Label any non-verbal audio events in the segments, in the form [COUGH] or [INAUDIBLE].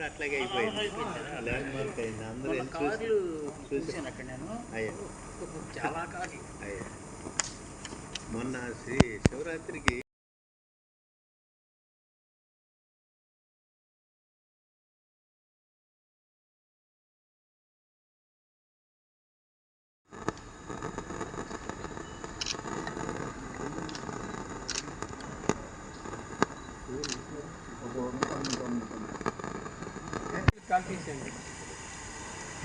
కూడా అట్లాగే అయిపోయింది ల్యాండ్ మార్క్ అయింది అందరూ వెళ్ళి చూసి కార్లు చూశాను అక్కడ నేను అయ్యా చాలా కార్లు అయ్యా మొన్న శ్రీ శివరాత్రికి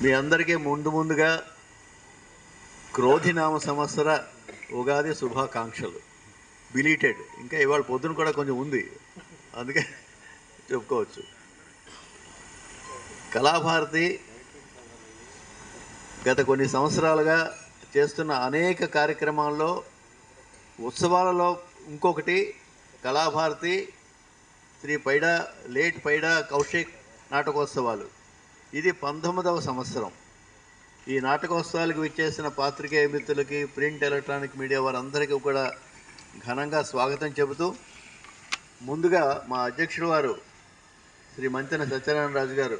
మీ అందరికీ ముందు ముందుగా క్రోధినామ సంవత్సర ఉగాది శుభాకాంక్షలు. బిలీటెడ్ ఇంకా ఇవాళ పొద్దున కూడా కొంచెం ఉంది. అందుకే చెప్పుకోవచ్చు. కళాభారతి గత కొన్ని సంవత్సరాలుగా చేస్తున్న అనేక కార్యక్రమాల్లో ఉత్సవాలలో ఇంకొకటి కళాభారతి శ్రీ పైడా లేట్ పైడా కౌశిక్ నాటకోత్సవాలు. ఇది పంతొమ్మిదవ సంవత్సరం. ఈ నాటకోత్సవాలకు విచ్చేసిన పాత్రికేయ మిత్రులకి ప్రింట్ ఎలక్ట్రానిక్ మీడియా వారందరికీ కూడా ఘనంగా స్వాగతం చెబుతూ ముందుగా మా అధ్యక్షుడు వారు శ్రీ మంతెన సత్యనారాయణ రాజు గారు.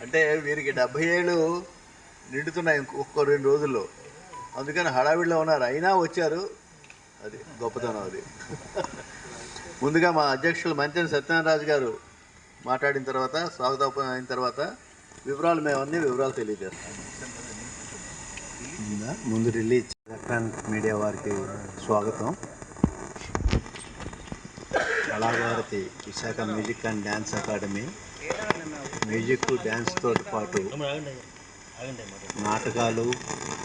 అంటే వీరికి డెబ్భై ఏళ్ళు నిండుతున్నాయి ఇంకొక రెండు రోజుల్లో. అందుకని హడావిడిలో ఉన్నారు. అయినా వచ్చారు. అది గొప్పతనం అది. ముందుగా మా అధ్యక్షులు మంతెన సత్యనారాయణ రాజు గారు మాట్లాడిన తర్వాత స్వాగతం అయిన తర్వాత వివరాలు మేము అన్ని వివరాలు తెలియజేస్తాం? ముందు రిలీజ్ ఎలక్ట్రానిక్ మీడియా వారికి స్వాగతం. Kalabharati Visakha music and dance academy music dance తోటి పాటు నాటకాలు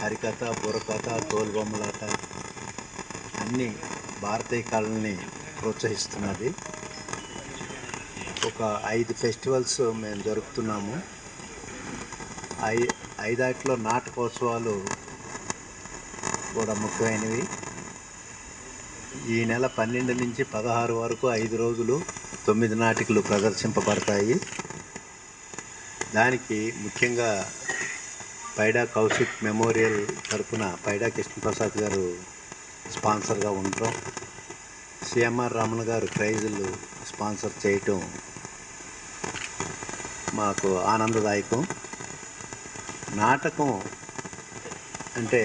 హరికథ బుర్రకథ తోలుబొమ్మలాట అన్ని భారతీయ కళల్ని ప్రోత్సహిస్తున్నది. ఒక ఐదు ఫెస్టివల్స్ మేము జరుపుతున్నాము. ఐ ఐదాటిలో నాటకోత్సవాలు కూడా ముఖ్యమైనవి. ఈ నెల పన్నెండు నుంచి పదహారు వరకు ఐదు రోజులు తొమ్మిది నాటికలు ప్రదర్శింపబడతాయి. దానికి ముఖ్యంగా పైడా కౌశిక్ మెమోరియల్ తరపున పైడా కృష్ణప్రసాద్ గారు స్పాన్సర్గా ఉండటం. సిఎంఆర్ రమణ గారు ప్రైజులు స్పాన్సర్ చేయటం మాకు ఆనందదాయకం. నాటకం అంటే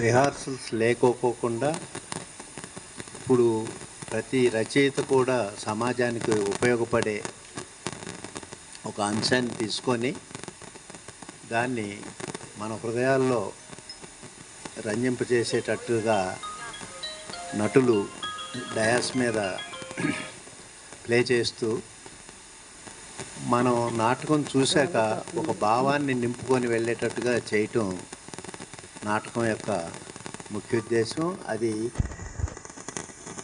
రిహార్సల్స్ లేకపోకుండా ఇప్పుడు ప్రతి రచయిత కూడా సమాజానికి ఉపయోగపడే ఒక అంశాన్ని తీసుకొని దాన్ని మన హృదయాల్లో రంజింపజేసేటట్టుగా నటులు డయాస్ మీద ప్లే చేస్తూ మనం నాటకం చూశాక ఒక భావాన్ని నింపుకొని వెళ్ళేటట్టుగా చేయటం నాటకం యొక్క ముఖ్య ఉద్దేశం. అది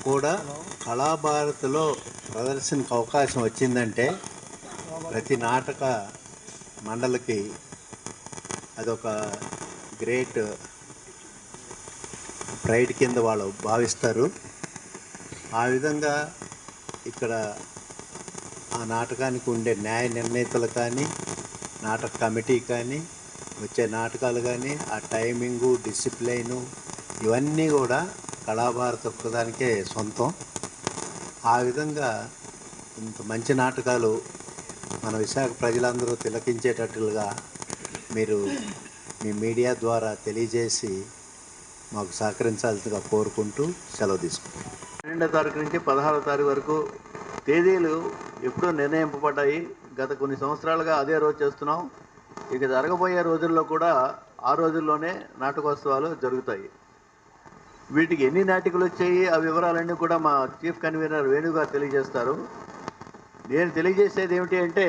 కూడా కళాభారతిలో ప్రదర్శనకు అవకాశం వచ్చిందంటే ప్రతి నాటక మండలికి అదొక గ్రేట్ ప్రైడ్ కింద వాళ్ళు భావిస్తారు. ఆ విధంగా ఇక్కడ ఆ నాటకానికి ఉండే న్యాయ నిర్ణేతలు కానీ నాటక కమిటీ కానీ వచ్చే నాటకాలు కానీ ఆ టైమింగు డిసిప్లైను ఇవన్నీ కూడా కళాభారత ఒక్కదానికే సొంతం. ఆ విధంగా ఇంత మంచి నాటకాలు మన విశాఖ ప్రజలందరూ తిలకించేటట్లుగా మీరు మీ మీడియా ద్వారా తెలియజేసి మాకు సహకరించాల్సిందిగా కోరుకుంటూ సెలవు తీసుకుంటాం పన్నెండో తారీఖు నుంచి పదహారో తారీఖు వరకు తేదీలు ఎప్పుడో నిర్ణయింపబడ్డాయి. గత కొన్ని సంవత్సరాలుగా అదే రోజు చేస్తున్నాం. ఇక జరగబోయే రోజుల్లో కూడా ఆ రోజుల్లోనే నాటకోత్సవాలు జరుగుతాయి. వీటికి ఎన్ని నాటికలు వచ్చాయి? ఆ వివరాలన్నీ కూడా మా చీఫ్ కన్వీనర్ వేణుగారు తెలియజేస్తారు. నేను తెలియజేసేది ఏమిటి అంటే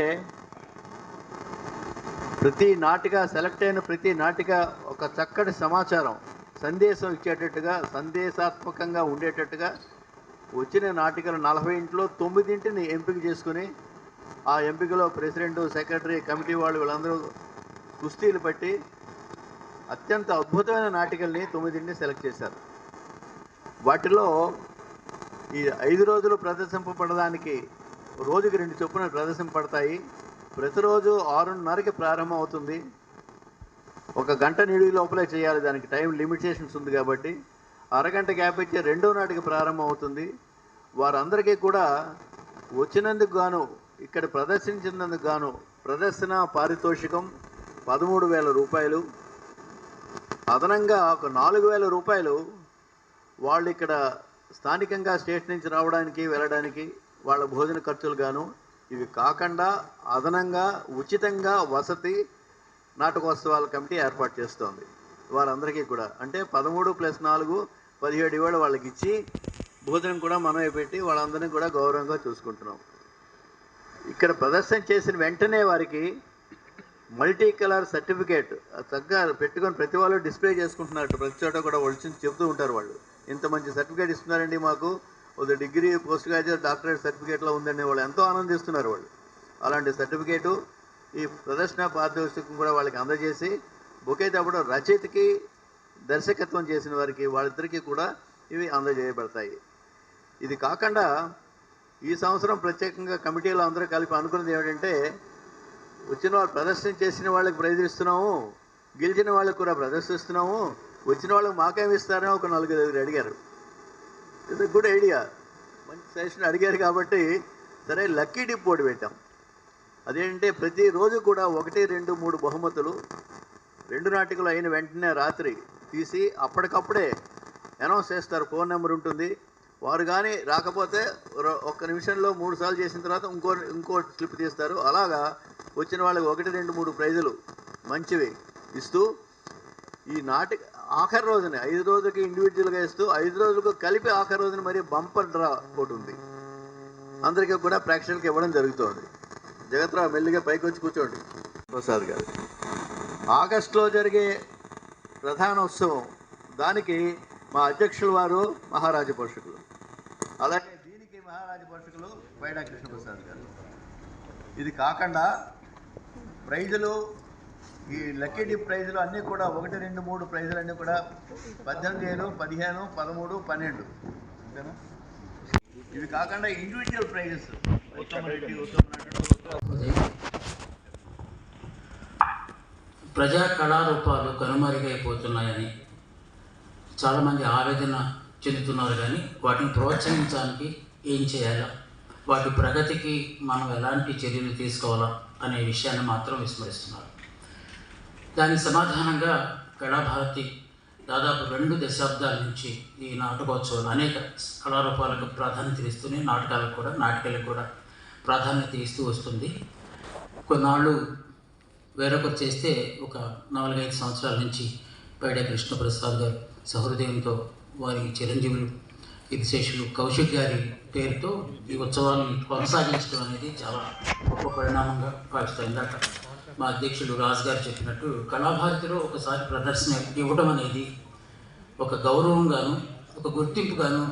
ప్రతి నాటిక సెలెక్ట్ అయిన ప్రతి నాటిక ఒక చక్కటి సమాచారం సందేశం ఇచ్చేటట్టుగా సందేశాత్మకంగా ఉండేటట్టుగా వచ్చిన నాటికలు నలభై ఇంట్లో తొమ్మిదింటిని ఎంపిక చేసుకుని ఆ ఎంపికలో ప్రెసిడెంట్ సెక్రటరీ కమిటీ వాళ్ళు వీళ్ళందరూ కుస్తీలు పట్టి అత్యంత అద్భుతమైన నాటికల్ని తొమ్మిదింటిని సెలెక్ట్ చేశారు. వాటిలో ఈ ఐదు రోజులు ప్రదర్శింపబడడానికి రోజుకి రెండు చొప్పున ప్రదర్శింపబడతాయి ప్రతిరోజు ఆరున్నరకి ప్రారంభం అవుతుంది. ఒక గంట నిడివి లోపలే చేయాలి. దానికి టైం లిమిటేషన్స్ ఉంది కాబట్టి అరగంట గ్యాప్ ఇచ్చే రెండో నాటికి ప్రారంభం అవుతుంది. వారందరికీ కూడా వచ్చినందుకు గాను ఇక్కడ ప్రదర్శించినందుకు గాను ప్రదర్శన పారితోషికం పదమూడు వేల రూపాయలు. అదనంగా ఒక నాలుగు వేల రూపాయలు వాళ్ళు ఇక్కడ స్థానికంగా స్టేట్ నుంచి రావడానికి వెళ్ళడానికి వాళ్ళ భోజన ఖర్చులు గాను ఇవి కాకుండా అదనంగా ఉచితంగా వసతి నాటకోత్సవాల కమిటీ ఏర్పాటు చేస్తోంది. వారందరికీ కూడా. అంటే పదమూడు ప్లస్ నాలుగు పదిహేడు ఏళ్ళు వాళ్ళకి ఇచ్చి భోజనం కూడా మనమే పెట్టి వాళ్ళందరినీ కూడా గౌరవంగా చూసుకుంటున్నాం. ఇక్కడ ప్రదర్శన చేసిన వెంటనే వారికి మల్టీ కలర్ సర్టిఫికేట్ చక్కగా పెట్టుకొని ప్రతి వాళ్ళు డిస్ప్లే చేసుకుంటున్నారు. ప్రతి చోట కూడా వచ్చి చెప్తూ ఉంటారు వాళ్ళు. ఇంత మంచి సర్టిఫికేట్ ఇస్తున్నారండి మాకు. ఒక డిగ్రీ పోస్ట్ గ్రాడ్యుయేట్ డాక్టరేట్ సర్టిఫికేట్లో ఉందండి. వాళ్ళు ఎంతో ఆనందిస్తున్నారు వాళ్ళు. అలాంటి సర్టిఫికేటు ఈ ప్రదర్శన పారితోషికం కూడా వాళ్ళకి అందజేసి బొకేటప్పుడు రచయితకి దర్శకత్వం చేసిన వారికి వాళ్ళిద్దరికీ కూడా ఇవి అందజేయబడతాయి. ఇది కాకుండా ఈ సంవత్సరం ప్రత్యేకంగా కమిటీలో అందరూ కలిపి అనుకున్నది ఏమిటంటే వచ్చిన వాళ్ళు ప్రదర్శన చేసిన వాళ్ళకి ప్రయత్నిస్తున్నాము ఇస్తున్నాము గెలిచిన వాళ్ళకి కూడా ప్రదర్శిస్తున్నాము వచ్చిన వాళ్ళకి మాకేమి ఇస్తారని ఒక నలుగురు ఐదుగురు అడిగారు. ఇది గుడ్ ఐడియా. మంచి సజెషన్ అడిగారు కాబట్టి సరే లక్కీ డిప్ ఒకటి పెట్టాం. అదేంటంటే ప్రతిరోజు కూడా ఒకటి రెండు మూడు బహుమతులు రెండు నాటికలు అయిన వెంటనే రాత్రి తీసి అప్పటికప్పుడే అనౌన్స్ చేస్తారు. ఫోన్ నెంబర్ ఉంటుంది. వారు కానీ రాకపోతే ఒక్క నిమిషంలో మూడు సార్లు చేసిన తర్వాత ఇంకో ఇంకో స్లిప్ తీస్తారు. అలాగా వచ్చిన వాళ్ళకి ఒకటి రెండు మూడు ప్రైజులు మంచివి ఇస్తూ ఈ నాటి ఆఖరి రోజున ఐదు రోజులకి ఇండివిజువల్గా ఇస్తూ ఐదు రోజులకు కలిపి ఆఖరి రోజున మరి బంపర్ డ్రా ఒకటి ఉంది. అందరికీ కూడా ప్రేక్షకులకు ఇవ్వడం జరుగుతుంది. జగత్రావు మెల్లిగా పైకి వచ్చి కూర్చోండి. ప్రసాద్ గారు. ఆగస్టులో జరిగే ప్రధాన ఉత్సవం దానికి మా అధ్యక్షుల వారు మహారాజ పోషకులు. అలాగే దీనికి మహారాజ పోషకులు పైడా కృష్ణప్రసాద్ గారు. ఇది కాకుండా ప్రైజులు ఈ లక్కీ డిప్ ప్రైజులు అన్నీ కూడా ఒకటి రెండు మూడు ప్రైజులు అన్నీ కూడా పద్దెనిమిది ఏళ్ళు పదిహేను పదమూడు పన్నెండు. అంతేనా? ఇవి కాకుండా ఇండివిజువల్ ప్రైజెస్ ఉత్తమ రెడ్డి ఉత్తమ నటుడు. ఉత్తమ ప్రజా కళారూపాలు కనుమరుగైపోతున్నాయని చాలామంది ఆవేదన చెందుతున్నారు కానీ వాటిని ప్రోత్సహించడానికి ఏం చేయాలా? వాటి ప్రగతికి మనం ఎలాంటి చర్యలు తీసుకోవాలా? అనే విషయాన్ని మాత్రం విస్మరిస్తున్నారు. దానికి సమాధానంగా కళాభారతి దాదాపు రెండు దశాబ్దాల నుంచి ఈ నాటకోత్సవాలు అనేక కళారూపాలకు ప్రాధాన్యత ఇస్తూనే నాటకాలకు కూడా నాటకాలకు కూడా ప్రాధాన్యత ఇస్తూ వస్తుంది. కొన్నాళ్ళు వేరొకరు చేస్తే ఒక నాలుగైదు సంవత్సరాల నుంచి పైడే కృష్ణప్రసాద్ గారు సహృదయంతో వారి చిరంజీవులు విశేషులు కౌశిక్ గారి పేరుతో ఈ ఉత్సవాన్ని కొనసాగించడం అనేది చాలా గొప్ప పరిణామంగా భావిస్తాం ఇందాక మా అధ్యక్షులు రాజు గారు చెప్పినట్టు కళాభారతిలో ఒకసారి ప్రదర్శన ఇవ్వడం అనేది ఒక గౌరవంగాను ఒక గుర్తింపుగాను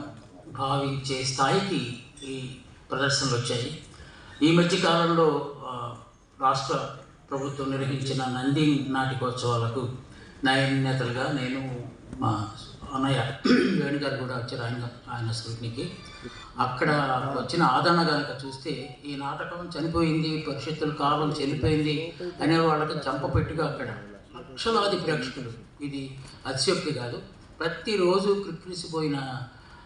భావించే స్థాయికి ఈ ప్రదర్శనలు వచ్చాయి. ఈ మధ్య కాలంలో రాష్ట్ర ప్రభుత్వం నిర్వహించిన నంది నాటికోత్సవాలకు నేతలుగా నేను మా అన్నయ్య వేణుగారు కూడా వచ్చారు. ఆయన ఆయన స్క్రూటినికి అక్కడ వచ్చిన ఆదరణ కనుక చూస్తే ఈ నాటకం చనిపోయింది పరిషత్తుల కాలం చనిపోయింది అనే వాళ్ళకి చంపపెట్టుగా అక్కడ లక్షలాది ప్రేక్షకులు. ఇది అతిశక్తి కాదు. ప్రతిరోజు క్రిక్కిసిపోయిన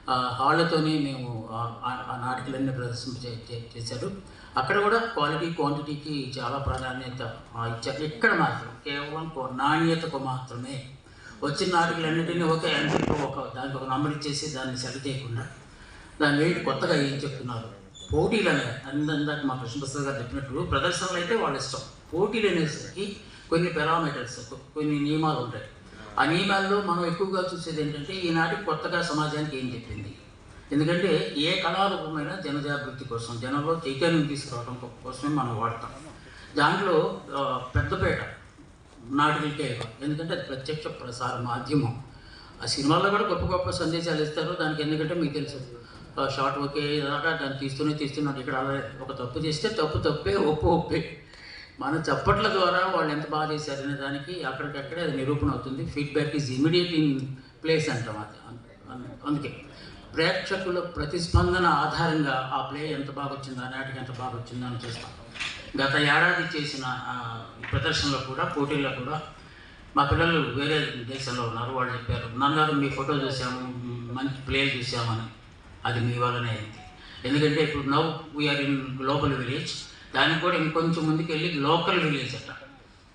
హాళ్ళతోనే హాళ్ళతోనే మేము ఆ- నాటకలన్నీ ప్రదర్శన చే- చేశారు. అక్కడ కూడా క్వాలిటీ క్వాంటిటీకి చాలా ప్రాధాన్యత. ఇచ్చారు ఇక్కడ మాత్రం కేవలం నాణ్యతకు మాత్రమే. వచ్చిన నాటికలన్నింటినీ ఒక ఎంట్రీకి ఒక దానికి ఒక నంబర్ ఇచ్చేసి దాన్ని సరిచేయకుండా దాని వెయిట్ కొత్తగా ఏం చెప్తున్నారు? పోటీలు అనే అందాక మా కృష్ణప్రసాద్ గారు చెప్పినట్టు ప్రదర్శనలు అయితే వాళ్ళ ఇష్టం. పోటీలు అనేసరికి కొన్ని పారామీటర్స్ కొన్ని నియమాలు ఉంటాయి. ఆ నియమాల్లో మనం ఎక్కువగా చూసేది ఏంటంటే ఈనాటి కొత్తగా సమాజానికి ఏం చెప్పింది? ఎందుకంటే ఏ కళారూపమైనా జనజాగృతి కోసం జనంలో చైతన్యం తీసుకురావడం కోసమే మనం వాడతాం. దాంట్లో పెద్దపేట నాటికలకే ఎక్కువ. ఎందుకంటే అది ప్రత్యక్ష ప్రసార మాధ్యమం. ఆ సినిమాల్లో కూడా గొప్ప గొప్ప సందేశాలు ఇస్తారు. దానికి ఎందుకంటే మీకు తెలుసు షార్ట్ ఓకే దాకా దాన్ని తీస్తూనే తీస్తున్నాడు ఇక్కడ అలా ఒక తప్పు చేస్తే తప్పు తప్పే ఒప్పు ఒప్పే. మన చప్పట్ల ద్వారా వాళ్ళు ఎంత బాగా చేశారనే దానికి అక్కడికక్కడే అది నిరూపణ అవుతుంది. Feedback is immediate in place అంటాం అది. అందుకే. ప్రేక్షకుల ప్రతిస్పందన ఆధారంగా ఆ ప్లే ఎంత బాగా వచ్చిందో నాటికి ఎంత బాగా వచ్చిందో అని చూస్తాం. గత ఏడాది చేసిన ప్రదర్శనలో కూడా పోటీల్లో కూడా మా పిల్లలు వేరే దేశంలో ఉన్నారు. వాళ్ళు చెప్పారు నాన్నగారు మీ ఫోటో చూసాము మంచి ప్లే చూసామని. అది మీ వల్లనే అయింది. ఎందుకంటే ఇప్పుడు now we are in global village. దానికి కూడా ఇంకొంచెం ముందుకు వెళ్ళి లోకల్ విలేజ్ అట.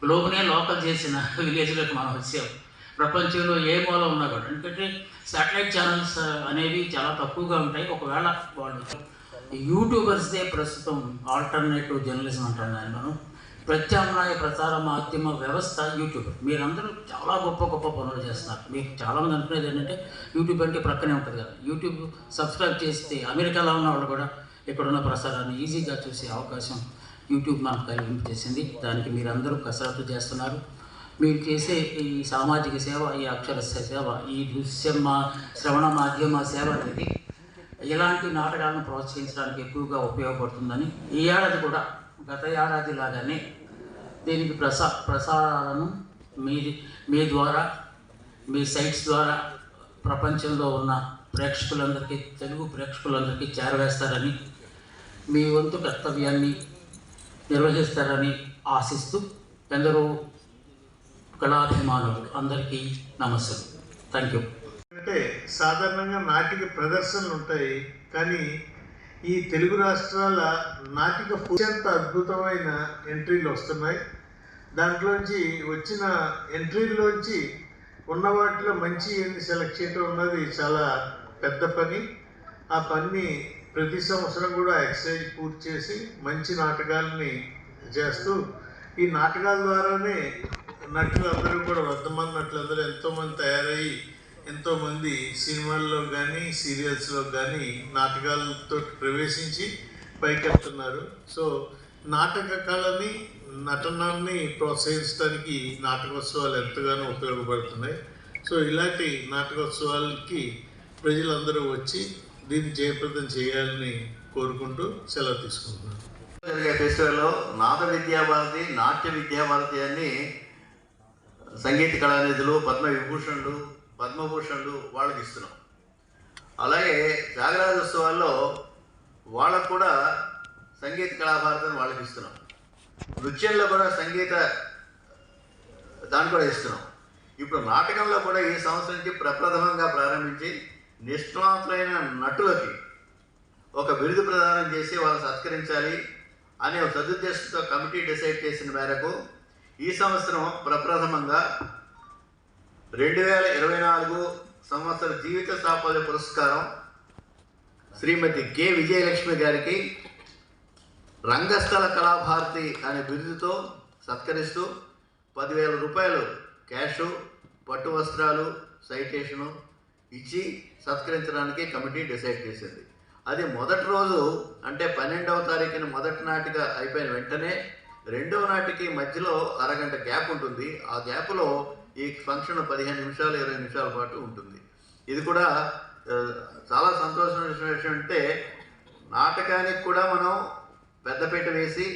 గ్లోబనే లోకల్ చేసిన [LAUGHS] విలేజ్లోకి మనం వచ్చాము ప్రపంచంలో ఏ మూల ఉన్నా కూడా. ఎందుకంటే శాటిలైట్ ఛానల్స్ uh, అనేవి చాలా తక్కువగా ఉంటాయి. ఒకవేళ వాళ్ళు యూట్యూబర్స్దే ప్రస్తుతం ఆల్టర్నేటివ్ జర్నలిజం అంటాం దాన్ని మనం ప్రత్యామ్నాయ ప్రచార మాధ్యమ వ్యవస్థ యూట్యూబ్. మీరందరూ చాలా గొప్ప గొప్ప పనులు చేస్తున్నారు. మీకు చాలామంది అనుకునేది ఏంటంటే యూట్యూబ్ అంటే ప్రక్కనే ఉంటుంది కదా. యూట్యూబ్ సబ్స్క్రైబ్ చేస్తే అమెరికాలో ఉన్న వాళ్ళు కూడా ఇక్కడున్న ప్రసారాన్ని ఈజీగా చూసే అవకాశం యూట్యూబ్ మనకు కలిగించేసింది దానికి మీరందరూ కసరత్తు చేస్తున్నారు. మీరు చేసే ఈ సామాజిక సేవ ఈ అక్షర సేవ ఈ దృశ్య మా శ్రవణ మాధ్యమ సేవ అనేది ఇలాంటి నాటకాలను ప్రోత్సహించడానికి ఎక్కువగా ఉపయోగపడుతుందని ఈ ఏడాది కూడా గత ఏడాది లాగానే దీనికి ప్రసా ప్రసారాలను మీ మీ ద్వారా మీ సైట్స్ ద్వారా ప్రపంచంలో ఉన్న ప్రేక్షకులందరికీ తెలుగు ప్రేక్షకులందరికీ చేరవేస్తారని మీ వంతు కర్తవ్యాన్ని నిర్వహిస్తారని ఆశిస్తూ ఎందరో కళాభిమానులకు అందరికీ నమస్కారం. థ్యాంక్ యూ అంటే సాధారణంగా నాటిక ప్రదర్శనలు ఉంటాయి కానీ ఈ తెలుగు రాష్ట్రాల నాటిక అత్యంత అద్భుతమైన ఎంట్రీలు వస్తున్నాయి. దాంట్లోంచి వచ్చిన ఎంట్రీల్లోంచి ఉన్న వాటిలో మంచి ఏంది సెలెక్ట్ చేయడం అన్నది చాలా పెద్ద పని. ఆ పని ప్రతి సంవత్సరం కూడా ఎక్సర్సైజ్ పూర్తి చేసి మంచి నాటకాలని చేస్తూ ఈ నాటకాల ద్వారానే నటులందరూ కూడా వర్ధమాన నటులందరూ ఎంతోమంది తయారయ్యి ఎంతోమంది సినిమాల్లో కానీ సీరియల్స్లో కానీ నాటకాలతో ప్రవేశించి పైకెళ్తున్నారు సో నాటక కళని నటనాన్ని ప్రోత్సహించడానికి నాటకోత్సవాలు ఎంతగానో ఉపయోగపడుతున్నాయి. సో ఇలాంటి నాటకోత్సవాలకి ప్రజలందరూ వచ్చి దీన్ని జయప్రదం చేయాలని కోరుకుంటూ సెలవు తీసుకుంటున్నాను. జరిగే ఫెస్టివల్లో నాట విద్యాభారతి నాట్య విద్యాభారతి అని సంగీత కళానిధులు పద్మ విభూషణులు పద్మభూషణులు వాళ్ళకి ఇస్తున్నాం అలాగే త్యాగరాజోత్సవాల్లో వాళ్ళకు కూడా సంగీత కళాభారతిని వాళ్ళకి ఇస్తున్నాం నృత్యంలో కూడా సంగీత దాన్ని కూడా ఇస్తున్నాం. ఇప్పుడు నాటకంలో కూడా ఈ సంవత్సరం నుంచి ప్రప్రథమంగా ప్రారంభించి నిష్ణాతులైన నటులకి ఒక బిరుదు ప్రదానం చేసి వాళ్ళని సత్కరించాలి అనే ఒక సదుద్దేశంతో కమిటీ డిసైడ్ చేసిన మేరకు ఈ సంవత్సరం ప్రప్రథమంగా రెండు వేల ఇరవై నాలుగు సంవత్సర జీవిత సాఫల్య పురస్కారం శ్రీమతి కె విజయలక్ష్మి గారికి రంగస్థల కళాభారతి అనే బిరుదుతో సత్కరిస్తూ పదివేల రూపాయలు క్యాషు పట్టు వస్త్రాలు సైటేషను ఇచ్చి సత్కరించడానికి కమిటీ డిసైడ్ చేసింది. అది మొదటి రోజు అంటే పన్నెండవ తారీఖున మొదటి నాటిగా అయిపోయిన వెంటనే రెండవ నాటికి మధ్యలో అరగంట గ్యాప్ ఉంటుంది. ఆ గ్యాప్లో ఈ ఫంక్షన్ పదిహేను నిమిషాలు ఇరవై నిమిషాల పాటు ఉంటుంది. ఇది కూడా చాలా సంతోషమైన విషయం అంటే నాటకానికి కూడా మనం పెద్దపీట వేసి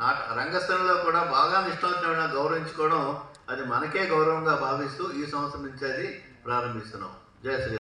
నాట రంగస్థలంలో కూడా బాగా నిష్ఠాంతమైన గౌరవించుకోవడం అది మనకే గౌరవంగా భావిస్తూ ఈ సంవత్సరం నుంచి అది ప్రారంభిస్తున్నాం. జయ శ్రీ